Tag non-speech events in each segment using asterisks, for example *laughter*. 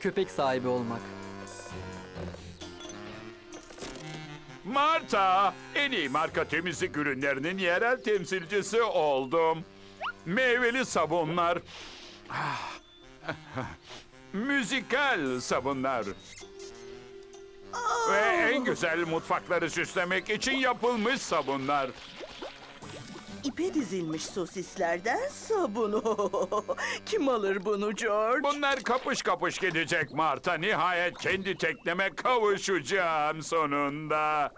köpek sahibi olmak. Marta, en iyi marka temizlik ürünlerinin yerel temsilcisi oldum. Meyveli sabunlar. Ah. *laughs* Müzikal sabunlar. Ve en güzel mutfakları süslemek için yapılmış sabunlar. İpe dizilmiş sosislerden sabun. *laughs* Kim alır bunu George? Bunlar kapış kapış gidecek Marta. Nihayet kendi tekneme kavuşacağım sonunda.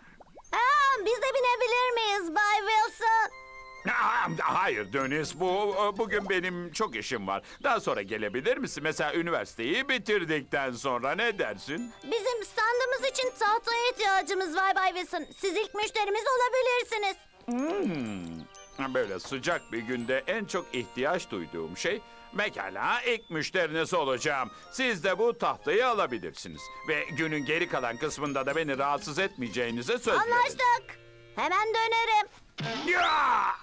Aa, biz de binebilir miyiz Bay Wilson? Aa, Hayır Dönis, bu bugün benim çok işim var. Daha sonra gelebilir misin? Mesela üniversiteyi bitirdikten sonra ne dersin? Bizim standımız için tahtaya ihtiyacımız var Bay Wilson. Siz ilk müşterimiz olabilirsiniz. Hmm. Böyle sıcak bir günde en çok ihtiyaç duyduğum şey Mekala ilk müşteriniz olacağım. Siz de bu tahtayı alabilirsiniz. Ve günün geri kalan kısmında da beni rahatsız etmeyeceğinize söz verin. Anlaştık. Hemen dönerim. Ya!